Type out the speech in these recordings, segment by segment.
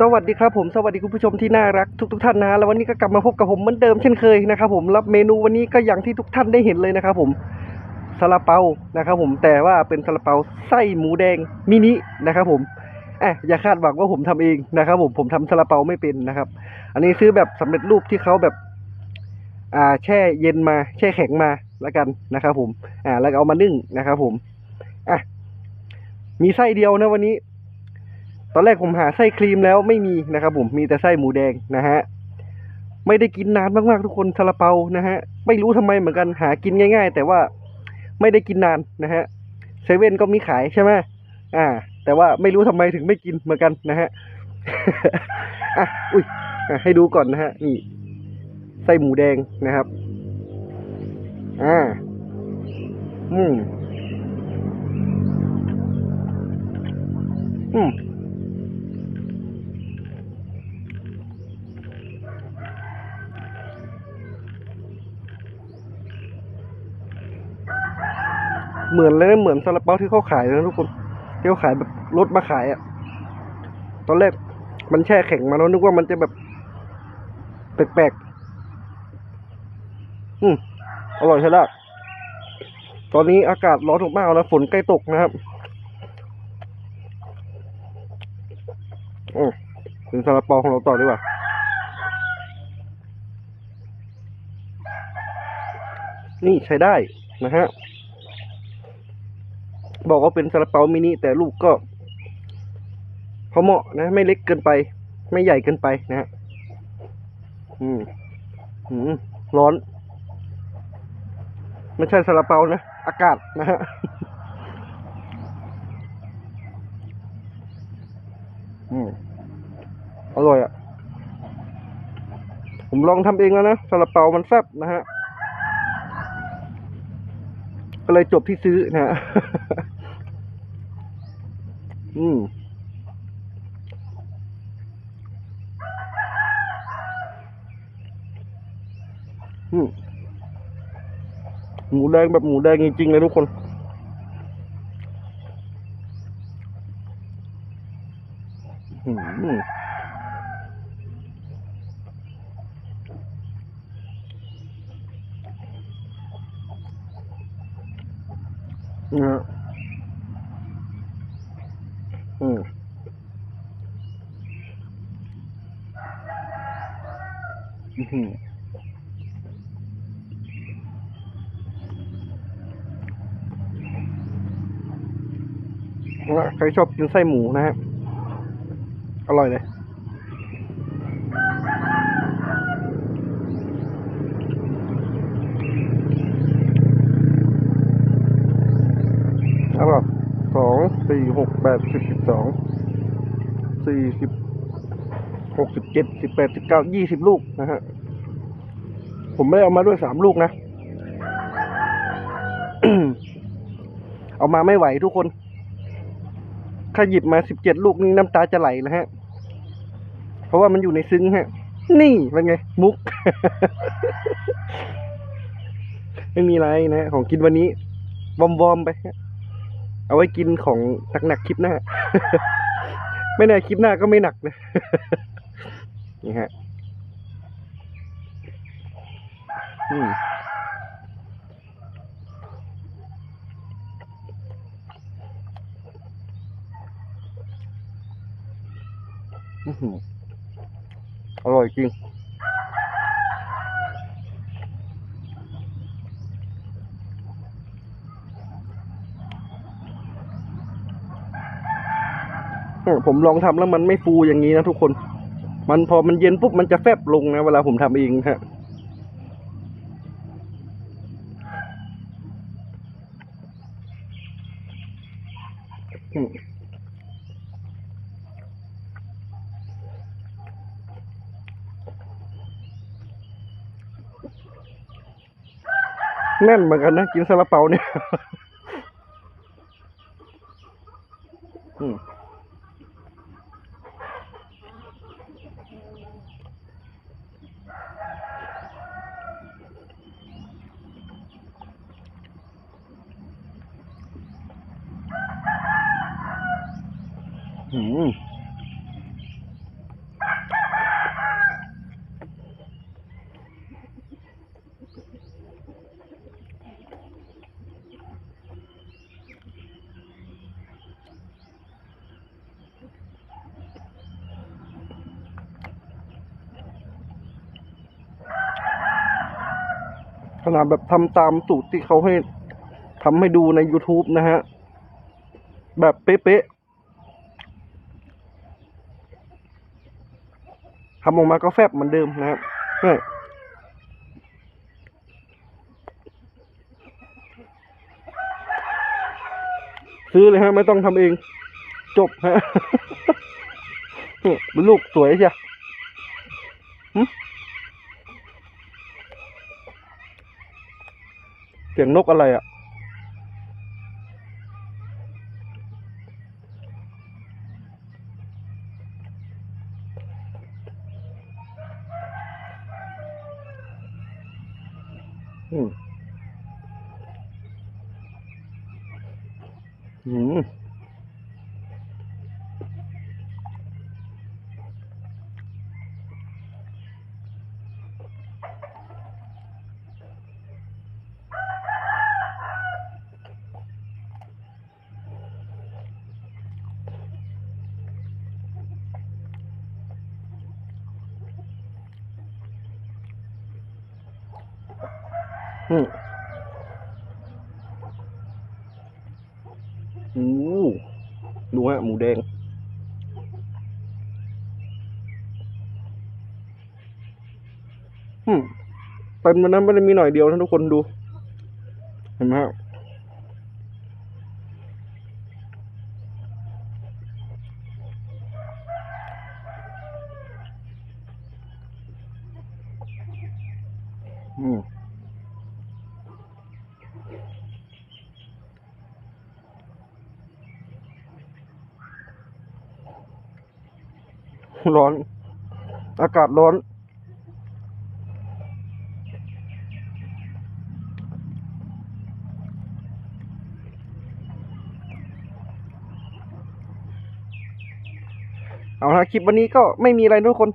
สวัสดีครับผมสวัสดีคุณผู้ชมที่น่ารักทุกทุกท่านนะฮะแล้ววันนี้ก็กลับมาพบกับผมเหมือนเดิมเช่นเคยนะครับผมรับเมนูวันนี้ก็อย่างที่ทุกท่านได้เห็นเลยนะครับผมซาลาเปานะครับผมแต่ว่าเป็นซาลาเปาไส้หมูแดงมินินะครับผมอะอย่าคาดหวังว่าผมทำเองนะครับผมผมทำซาลาเปาไม่เป็นนะครับ อันนี้ซื้อแบบสำเร็จรูปที่เขาแบบอ่าแช่เย็นมาแช่แข็งมาแล้วกันนะครับผมอ่าแล้วเอามานึ่งนะครับผมอะมีไส้เดียวนะวันนี้ ตอนแรกผมหาไส้ครีมแล้วไม่มีนะครับผมมีแต่ไส้หมูแดงนะฮะไม่ได้กินนานมากๆทุกคนซาลาเปานะฮะไม่รู้ทำไมเหมือนกันหากินง่าย ๆ แต่ว่าไม่ได้กินนานนะฮะเซเว่นก็มีขายใช่ไหมอ่า แต่ว่าไม่รู้ทำไมถึงไม่กินเหมือนกันนะฮะอะอุ้ยให้ดูก่อนนะฮะนี่ไส้หมูแดงนะครับ อ่า อืม อืม เหมือนเลยนะเหมือนซาลาเปาที่เขาขายนะทุกคนที่เขาขายแบบรถมาขายอะ่ะ ตอนแรกมันแช่แข็งมาแล้วนึกว่ามันจะแบบแปลกๆอืมอร่อยใช่ละตอนนี้อากาศร้อนมากแล้วฝนใกล้ตกนะครับอืมถึงซาลาเปาของเราต่อดีกว่านี่ใช้ได้นะฮะ บอกว่าเป็นซาลาเปามินิแต่ลูกก็พอเหมาะนะ ไม่เล็กเกินไป ไม่ใหญ่เกินไปนะฮะอืมอืมร้อน ไม่ใช่ซาลาเปานะ อากาศนะฮะอืมอร่อยอะ ผมลองทำเองแล้วนะซาลาเปามันแซ่บนะฮะ ก็เลยจบที่ซื้อนะฮะ อืมอืมหมูแดงแบบหมูแดงจริงๆเลยทุกคนอืมนะฮะ อืมอื้อหือว่าใครชอบกินไส้หมูนะฮะ อร่อยเลย เอาล่ะสอง สี่หกแปดสิบสิบสองสี่สิบหกสิบเจ็ดสิบแปดสิบเก้ายี่สิบลูกนะฮะ ผมไม่ได้เอามาด้วยสามลูกนะ เอามาไม่ไหวทุกคน ถ้าหยิบมาสิบเจ็ดลูกนี่น้ำตาจะไหลนะฮะ เพราะว่ามันอยู่ในซึ้งฮะ นี่เป็นไง มุก ไม่มีอะไรนะ ของกินวันนี้ วอมวอมๆไปฮะ เอาไว้กินของหนักๆคลิปหน้า ไม่แน่คลิปหน้าก็ไม่หนักนะนี่ฮะอืมอื้อหืออร่อยจริง เออผมลองทำแล้วมันไม่ฟูอย่างนี้นะทุกคน มันพอมันเย็นปุ๊บมันจะแฟบลงนะเวลาผมทำเองฮะอืมแน่นเหมือนกันนะ กินซาลาเปาเนี่ย ขนาดแบบทำตามสูตรที่เขาให้ทำให้ดูใน YouTube นะฮะ แบบเป๊ะ ทำออกมาก็แฟบเหมือนเดิมนะครับเนี่ยซื้อเลยฮะไม่ต้องทำเอง จบฮะเนี่ยเป็นลูกสวยใช่หึเสียงนกอะไรอะม อืม อู้ดูฮะหมูแดง อืมเต็มมันนั้นไม่ได้มีหน่อยเดียวนะทุกคนดู เห็นไหมฮะอืม ร้อน อากาศร้อน เอาละคลิปวันนี้ก็ไม่มีอะไรทุกคน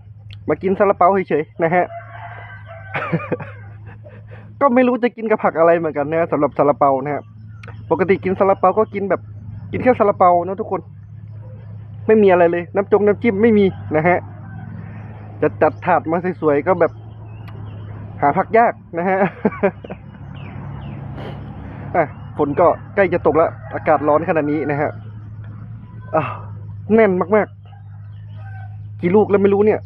มากินซาลาเปาเฉยๆนะฮะ ก็ไม่รู้จะกินกับผักอะไรเหมือนกันนะสำหรับซาลาเปานะฮะปกติกินซาลาเปาก็กินแบบ กินแค่ซาลาเปานะทุกคน ไม่มีอะไรเลย น้ำจงน้ำจิ้มไม่มีนะฮะจะจัดถาดมาสวยๆก็แบบ หาพักยากนะฮะอะฝนก็ใกล้จะตกแล้ว อากาศร้อนขนาดนี้นะฮะอะแน่นมากๆ กี่ลูกแล้วไม่รู้เนี่ย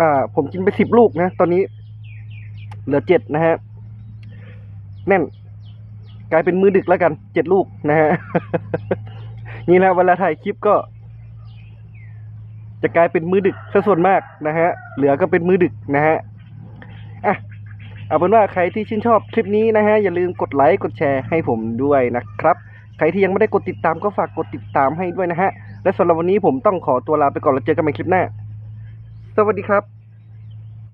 อ่า ผมกินไปสิบลูกนะ ตอนนี้ เหลือเจ็ดนะฮะ แน่น กลายเป็นมือดึกแล้วกัน เจ็ดลูกนะฮะ นี่แหละเวลาถ่ายคลิปก็ จะกลายเป็นมือดึกซะส่วนมากนะฮะ เหลือก็เป็นมือดึกนะฮะ อะ เอาเป็นว่าใครที่ชื่นชอบคลิปนี้นะฮะ อย่าลืมกดไลค์กดแชร์ให้ผมด้วยนะครับ ใครที่ยังไม่ได้กดติดตามก็ฝากกดติดตามให้ด้วยนะฮะ และสำหรับวันนี้ผมต้องขอตัวลาไปก่อนแล้วเจอกันใหม่คลิปหน้า สวัสดีครับ